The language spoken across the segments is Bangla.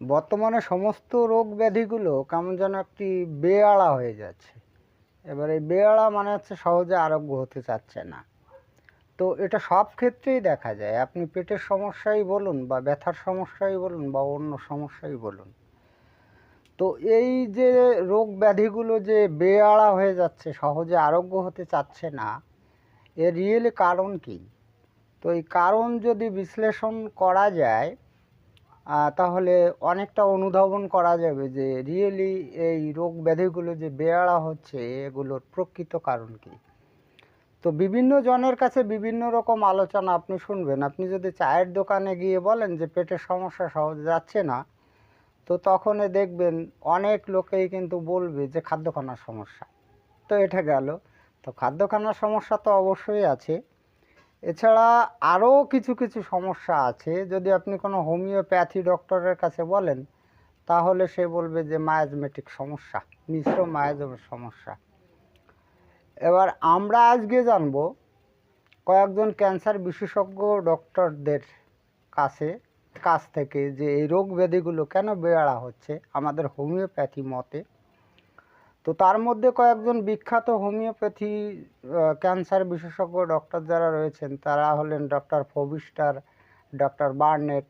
বর্তমানে সমস্ত রোগ ব্যাধিগুলো কেমন যেন একটি বেআড়া হয়ে যাচ্ছে। এবার এই বেআড়া মানে হচ্ছে সহজে আরোগ্য হতে চাচ্ছে না। তো এটা সব ক্ষেত্রেই দেখা যায়। আপনি পেটের সমস্যাই বলুন বা ব্যথার সমস্যাই বলুন বা অন্য সমস্যাই বলুন। তো এই যে রোগ ব্যাধিগুলো যে বেআড়া হয়ে যাচ্ছে, সহজে আরোগ্য হতে চাচ্ছে না, এর রিয়েলি কারণ কি? তো এই কারণ যদি বিশ্লেষণ করা যায় তাহলে অনেকটা অনুধাবন করা যাবে যে রিয়েলি এই রোগ ব্যাধিগুলো যে বেয়াড়া হচ্ছে, এগুলোর প্রকৃত কারণ কি? তো বিভিন্ন জনের কাছে বিভিন্ন রকম আলোচনা আপনি শুনবেন। আপনি যদি চায়ের দোকানে গিয়ে বলেন যে পেটের সমস্যা সহজে যাচ্ছে না, তো তখন দেখবেন অনেক লোকেই কিন্তু বলবে যে খাদ্যখানার সমস্যা। তো এটা গেল। তো খাদ্যখানার সমস্যা তো অবশ্যই আছে। এছাড়া আরও কিছু কিছু সমস্যা আছে। যদি আপনি কোনো হোমিওপ্যাথি ডক্টরের কাছে বলেন, তাহলে সে বলবে যে মায়াজমেটিক সমস্যা, মিশ্র মায়াজমের সমস্যা। এবার আমরা আজকে জানব কয়েকজন ক্যান্সার বিশেষজ্ঞ ডক্টরদের কাছে, কাছ থেকে যে এই রোগ ব্যাধিগুলো কেন বেড়া হচ্ছে আমাদের হোমিওপ্যাথি মতে। তো তার মধ্যে কয়েকজন বিখ্যাত হোমিওপ্যাথি ক্যান্সার বিশেষজ্ঞ ডক্টর যারা রয়েছেন, তারা হলেন ডক্টর ফবিস্টার ডক্টর বার্নেট,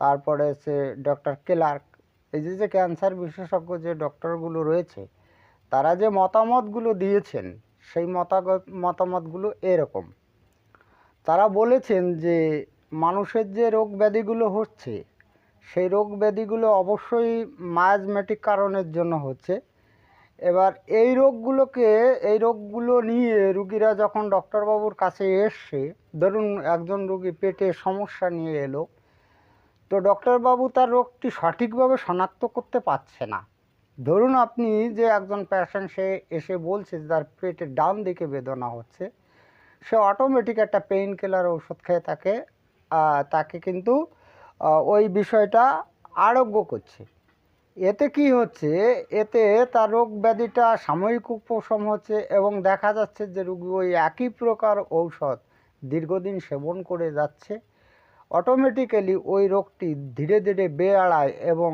তারপরে হচ্ছে ডক্টর ক্লার্ক। এই যে যে ক্যান্সার বিশেষজ্ঞ যে ডক্টরগুলো রয়েছে, তারা যে মতামতগুলো দিয়েছেন, সেই মতাগত, মতামতগুলো এরকম। তারা বলেছেন যে মানুষের যে রোগ ব্যাধিগুলো হচ্ছে, সেই রোগ ব্যাধিগুলো অবশ্যই মায়াজমেটিক কারণের জন্য হচ্ছে। এবার এই রোগগুলোকে, এই রোগগুলো নিয়ে রুগীরা যখন ডক্টরবাবুর কাছে এসছে, ধরুন একজন রুগী পেটে সমস্যা নিয়ে এলো, তো ডক্টরবাবু তার রোগটি সঠিকভাবে শনাক্ত করতে পারছে না। ধরুন আপনি যে একজন প্যাশেন্ট সে এসে বলছে যে তার পেটের ডান দিকে বেদনা হচ্ছে, সে অটোমেটিক একটা পেইন কিলার ওষুধ খেয়ে তাকে তাকে কিন্তু ওই বিষয়টা আরোগ্য করছে। এতে কি হচ্ছে? এতে তার রোগ ব্যাধিটা সাময়িক উপশম হচ্ছে এবং দেখা যাচ্ছে যে রুগী ওই একই প্রকার ঔষধ দীর্ঘদিন সেবন করে যাচ্ছে। অটোমেটিক্যালি ওই রোগটি ধীরে ধীরে বেয়াড়ায় এবং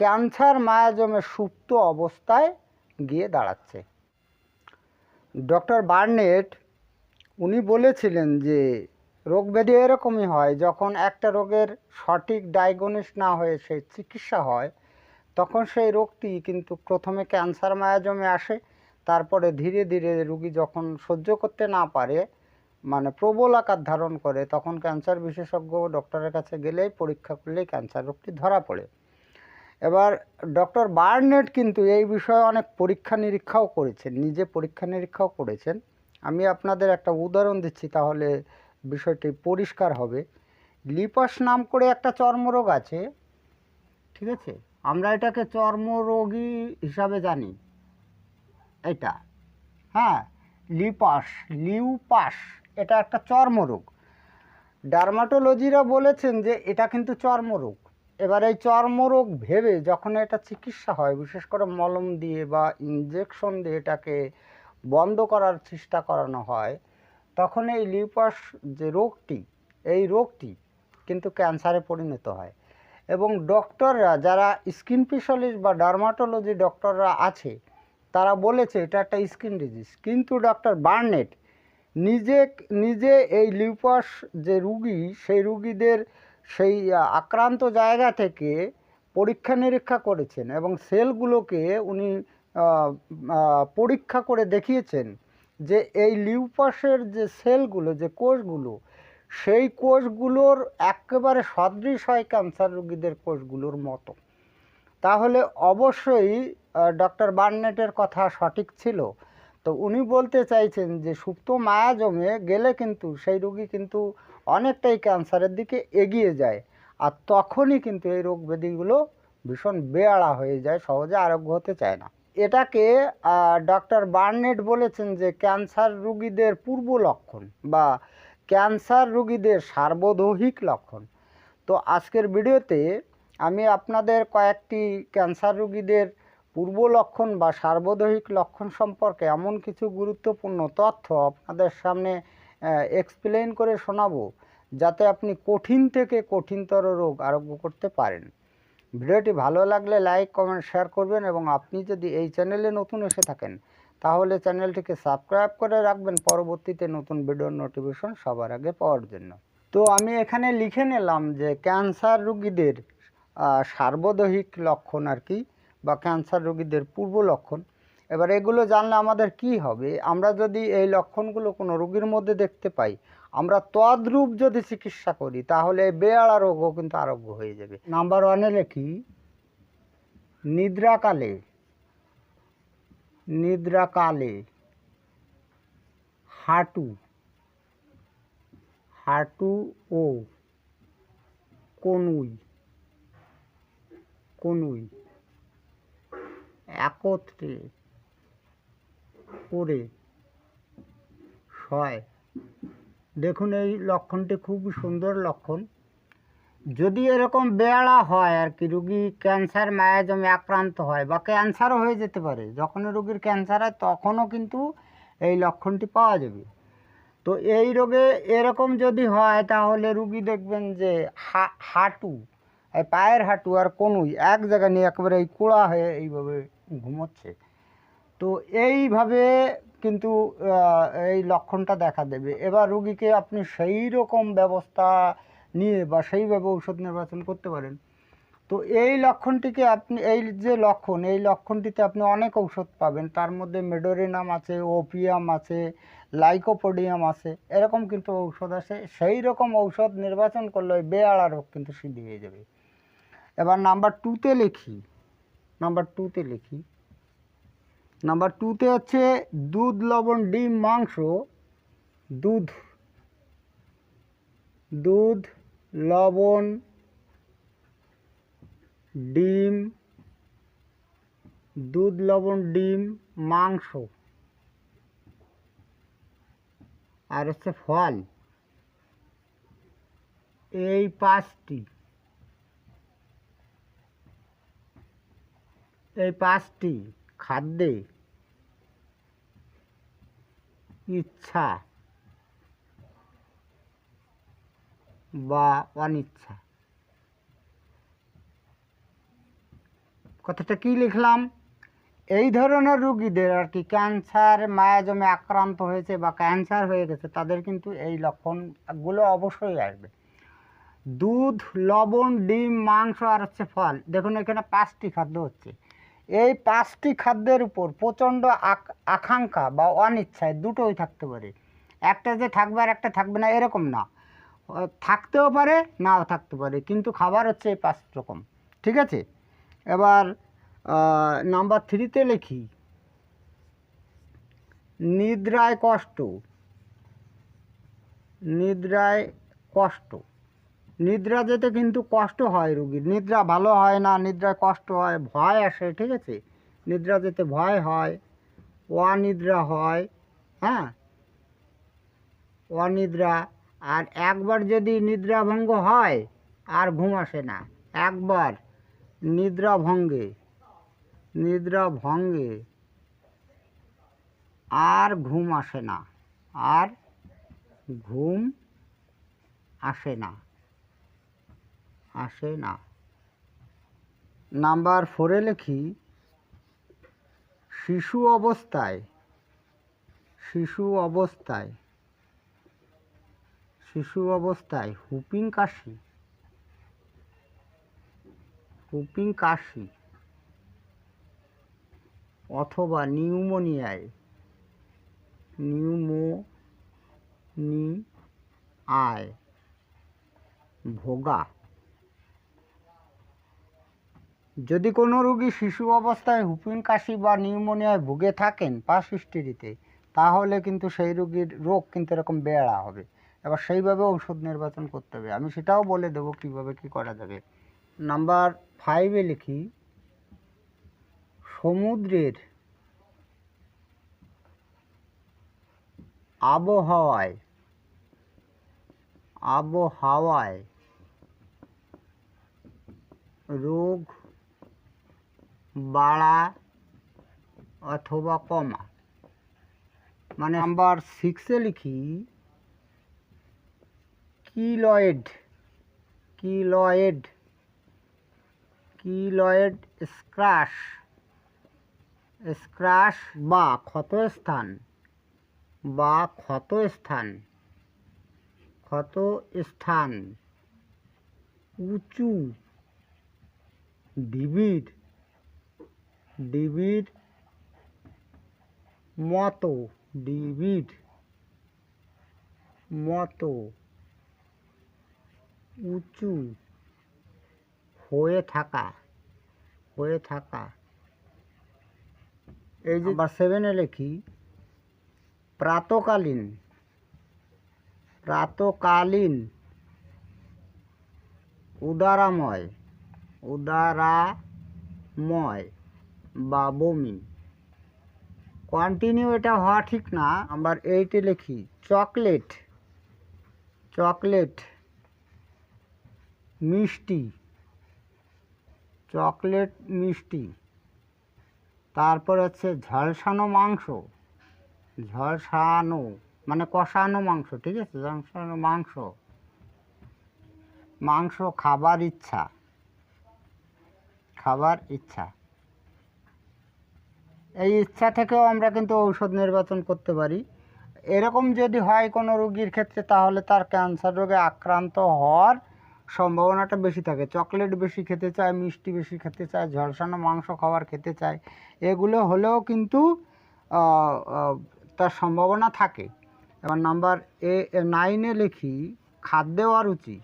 ক্যান্সার মায়াজমে সুপ্ত অবস্থায় গিয়ে দাঁড়াচ্ছে। ডক্টর বার্নেট, উনি বলেছিলেন যে রোগ ব্যাধি এরকমই হয়, যখন একটা রোগের সঠিক ডায়াগনোস না হয়ে সেই চিকিৎসা হয় তখন সেই রোগটি কিন্তু প্রথমে ক্যান্সার মায়াজমে আসে, তারপরে ধীরে ধীরে রুগী যখন সহ্য করতে না পারে মানে প্রবল আকার ধারণ করে, তখন ক্যান্সার বিশেষজ্ঞ ডক্টরের কাছে গেলেই পরীক্ষা করলেই ক্যান্সার রোগটি ধরা পড়ে। এবার ডক্টর বার্নেট কিন্তু এই বিষয়ে অনেক পরীক্ষা নিরীক্ষাও করেছেন, নিজে পরীক্ষা নিরীক্ষাও করেছেন। আমি আপনাদের একটা উদাহরণ দিচ্ছি, তাহলে বিষয়টি পরিষ্কার হবে। লিপাস নাম করে একটা চর্মরোগ আছে, ঠিক আছে? আমরা এটাকে চর্মরোগী হিসাবে জানি। এটা হ্যাঁ লিপাস, লিউপাস, এটা একটা চর্মরোগ। ডার্মাটোলজিরা বলেছেন যে এটা কিন্তু চর্মরোগ। এবার এই চর্মরোগ ভেবে যখন এটা চিকিৎসা হয়, বিশেষ করে মলম দিয়ে বা ইনজেকশন দিয়ে এটাকে বন্ধ করার চেষ্টা করানো হয়, তখন এই লিউপাস যে রোগটি, এই রোগটি কিন্তু ক্যান্সারে পরিণত হয়। এবং ডক্টররা যারা স্কিন স্পেশালিস্ট বা ডার্মাটোলজি ডক্টররা আছে, তারা বলেছে এটা একটা স্কিন ডিজিজ। কিন্তু ডক্টর বার্নেট নিজে নিজে এই লিউপাস যে রুগী, সেই রুগীদের সেই আক্রান্ত জায়গা থেকে পরীক্ষা নিরীক্ষা করেছেন এবং সেলগুলোকে উনি পরীক্ষা করে দেখিয়েছেন যে এই লিউপাসের যে সেলগুলো, যে কোষগুলো সেই কোষগুলোর একেবারে সদৃশ হয় ক্যান্সার রোগীদের কোষগুলোর মতো। তাহলে অবশ্যই ডক্টর বার্নেটের কথা সঠিক ছিল। তো উনি বলতে চাইছেন যে, সুপ্ত মায়া জমে গেলে কিন্তু সেই রোগী কিন্তু অনেকটাই ক্যান্সারের দিকে এগিয়ে যায়। আর তখনই কিন্তু এই রোগ ব্যাধিগুলো ভীষণ বেয়াড়া হয়ে যায়, সহজে আরোগ্য হতে চায় না। এটাকে ডক্টর বার্নেট বলেছেন যে, ক্যান্সার রুগীদের পূর্ব লক্ষণ বা ক্যান্সার রোগীদের সার্বদৈহিক লক্ষণ। তো আজকের ভিডিওতে আমি আপনাদের কয়েকটি ক্যান্সার রোগীদের পূর্ব লক্ষণ বা সার্বদৈহিক লক্ষণ সম্পর্কে এমন কিছু গুরুত্বপূর্ণ তথ্য আপনাদের সামনে এক্সপ্লেন করে শোনাবো, যাতে আপনি কঠিন থেকে কঠিনতর রোগ আরোগ্য করতে পারেন। ভিডিওটি ভালো লাগলে লাইক কমেন্ট শেয়ার করবেন এবং আপনি যদি এই চ্যানেলে নতুন এসে থাকেন তাহলে চ্যানেলটিকে সাবস্ক্রাইব করে রাখবেন। পরবর্তীতে নতুন ভিডিওর নোটিফিকেশন সবার আগে পাওয়ার জন্য। তো আমি এখানে লিখে নিলাম যে ক্যান্সার রোগীদের সার্বদৈহিক লক্ষণ আর কি বা ক্যান্সার রোগীদের পূর্ব লক্ষণ। এবার এগুলো জানলে আমাদের কি হবে? আমরা যদি এই লক্ষণগুলো কোনো রোগীর মধ্যে দেখতে পাই, আমরা তদ্রূপ যদি চিকিৎসা করি, তাহলে বেয়াড়া রোগও কিন্তু আরোগ্য হয়ে যাবে। নাম্বার ওয়ানে লিখি, নিদ্রাকালে নিদ্রাকালে। হাঁটু। হাঁটু ও কনুই। কনুই। একত্রে করে হয় দেখুন এই লক্ষণটি খুব সুন্দর লক্ষণ। যদি এরকম বেয়াড়া হয় আর কি, রুগী ক্যান্সার মায়াজমে আক্রান্ত হয় বা ক্যান্সারও হয়ে যেতে পারে যখন রুগীর ক্যান্সার হয় তখনও কিন্তু এই লক্ষণটি পাওয়া যাবে। তো এই রোগে এরকম যদি হয় তাহলে রুগী দেখবেন যে হাঁটু পায়ের হাঁটু আর কনুই এক জায়গায় নিয়ে একেবারে এই কোড়া হয়ে এইভাবে ঘুমোচ্ছে। তো এইভাবে কিন্তু এই লক্ষণটা দেখা দেবে। এবার রুগীকে আপনি সেই রকম ব্যবস্থা নিয়ে বা সেইভাবে ঔষধ নির্বাচন করতে পারেন। তো এই লক্ষণটিকে আপনি, এই যে লক্ষণ, এই লক্ষণটিতে আপনি অনেক ঔষধ পাবেন। তার মধ্যে মেডোরিনাম আছে, ওপিয়াম আছে, লাইকোপোডিয়াম আছে, এরকম কিন্তু ঔষধ আছে। সেই রকম ঔষধ নির্বাচন করলে ওই বেয়াড়া রোগ কিন্তু সিদ্ধি হয়ে যাবে। এবার নাম্বার টুতে লিখি। নাম্বার টুতে লিখি। নাম্বার টুতে হচ্ছে দুধ, লবণ, ডিম, মাংস, দুধ। দুধ লবণ, ডিম, দুধ লবণ, ডিম, মাংস। আর হচ্ছে ফল। এই পাঁচটি। এই পাঁচটি খাদ্যে ইচ্ছা বা অনিচ্ছা। কথাটা কি লিখলাম? এই ধরনের রুগীদের আর কি ক্যান্সার মায়াজমে আক্রান্ত হয়েছে বা ক্যান্সার হয়ে গেছে, তাদের কিন্তু এই লক্ষণগুলো অবশ্যই আসবে। দুধ, লবণ, ডিম, মাংস আর হচ্ছে ফল। দেখুন, এখানে পাঁচটি খাদ্য হচ্ছে। এই পাঁচটি খাদ্যের উপর প্রচণ্ড আক- আকাঙ্ক্ষা বা অনিচ্ছায় দুটোই থাকতে পারে। একটা যে থাকবে আর একটা থাকবে না, এরকম না। থাকতেও পারে, নাও থাকতে পারে, কিন্তু খাবার হচ্ছে এই পাঁচ রকম। ঠিক আছে? এবার নাম্বার থ্রিতে লিখি। নিদ্রায় কষ্ট। নিদ্রায় কষ্ট। নিদ্রা যেতে কিন্তু কষ্ট হয় রুগীর। নিদ্রা ভালো হয় না, নিদ্রায় কষ্ট হয়, ভয় আসে, ঠিক আছে? নিদ্রা যেতে ভয় হয়, অনিদ্রা হয় হ্যাঁ? অনিদ্রা আর একবার যদি নিদ্রাভঙ্গ হয়, আর ঘুম আসে না। একবার নিদ্রা ভঙ্গে নিদ্রা ভঙ্গে আর ঘুম আসে না। আর ঘুম আসে না। আসে না। নাম্বার ফোরে লিখি, শিশু অবস্থায় শিশু অবস্থায় শিশু অবস্থায় হুপিং কাশি। হুপিং কাশি। অথবা নিউমোনিয়ায় নিউমোনি আয় ভোগা। যদি কোনো রোগী শিশু অবস্থায় হুপিং কাশি বা নিউমোনিয়ায় ভুগে থাকেন পাশ তাহলে কিন্তু সেই রোগীর রোগ কিন্তু এরকম বেড়া হবে। এবার সেইভাবে ওষুধ নির্বাচন করতে হবে। আমি সেটাও বলে দেবো কীভাবে কী করা যাবে। নাম্বার ফাইভে লিখি, সমুদ্রের আবহাওয়ায় আবহাওয়ায় রোগ বাড়া অথবা কমা। মানে নাম্বার সিক্সে লিখি keloid keloid keloid scratch scratch বা ক্ষতস্থান বা ক্ষতস্থান ক্ষত স্থান উঁচু ডিবির ডিবির মতো ডিবির মতো। উঁচু। হয়ে থাকা। হয়ে থাকা। এই যে নাম্বার সেভেনে লিখি, প্রাতকালীন। প্রাতকালীন। উদারাময়। উদারাময়। বা বমি কন্টিনিউ এটা হওয়া ঠিক না, নাম্বার এইটে লিখি, চকলেট। চকলেট। মিষ্টি, চকলেট মিষ্টি, তারপর হচ্ছে ঝলসানো মাংস, ঝলসানো মানে কষানো মাংস, ঠিক আছে? ঝলসানো মাংস মাংস খাবার ইচ্ছা খাবার ইচ্ছা। এই ইচ্ছা থেকেও আমরা কিন্তু ঔষধ নির্বাচন করতে পারি। এরকম যদি হয় কোনো রোগীর ক্ষেত্রে, তাহলে তার ক্যান্সার রোগে আক্রান্ত হওয়ার সম্ভাবনাটা বেশি থাকে। চকলেট বেশি খেতে চায়, মিষ্টি বেশি খেতে চায়, ঝলসানো মাংস খাবার খেতে চায়, এগুলো হলেও কিন্তু তার সম্ভাবনা থাকে। এবার নাম্বার এ নাইনে লিখি, খাদ্যে অরুচি।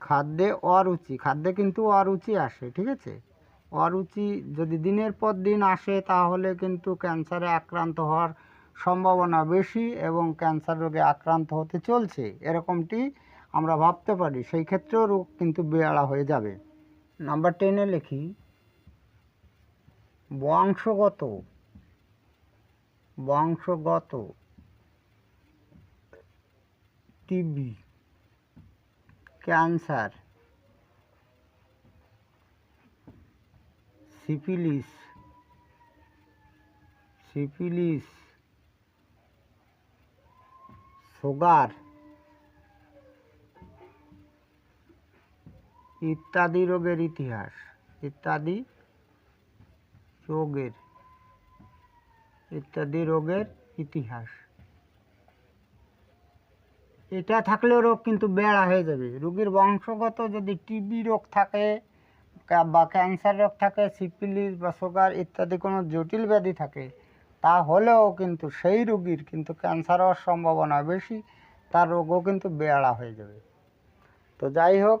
খাদ্যে অরুচি, খাদ্যে কিন্তু অরুচি আসে, ঠিক আছে? অরুচি যদি দিনের পর দিন আসে, তাহলে কিন্তু ক্যান্সারে আক্রান্ত হওয়ার সম্ভাবনা বেশি এবং ক্যান্সার রোগে আক্রান্ত হতে চলছে। এরকমটি আমরা ভাবতে পারি, সেই ক্ষেত্রেও রোগ কিন্তু বেয়াড়া হয়ে যাবে। নাম্বার টেনে লিখি, বংশগত বংশগত TB cancer syphilis syphilis sugar ইত্যাদি রোগের ইতিহাস, ইত্যাদি রোগের ইত্যাদি রোগের ইতিহাস। এটা থাকলেও রোগ কিন্তু বেড়া হয়ে যাবে। রোগীর বংশগত যদি টিবি রোগ থাকে বা ক্যান্সার রোগ থাকে সিপিলিস বা সুগার ইত্যাদি কোনো জটিল ব্যাধি থাকে, তাহলেও কিন্তু সেই রোগীর কিন্তু ক্যান্সার হওয়ার সম্ভাবনা বেশি, তার রোগও কিন্তু বেয়াড়া হয়ে যাবে। তো যাই হোক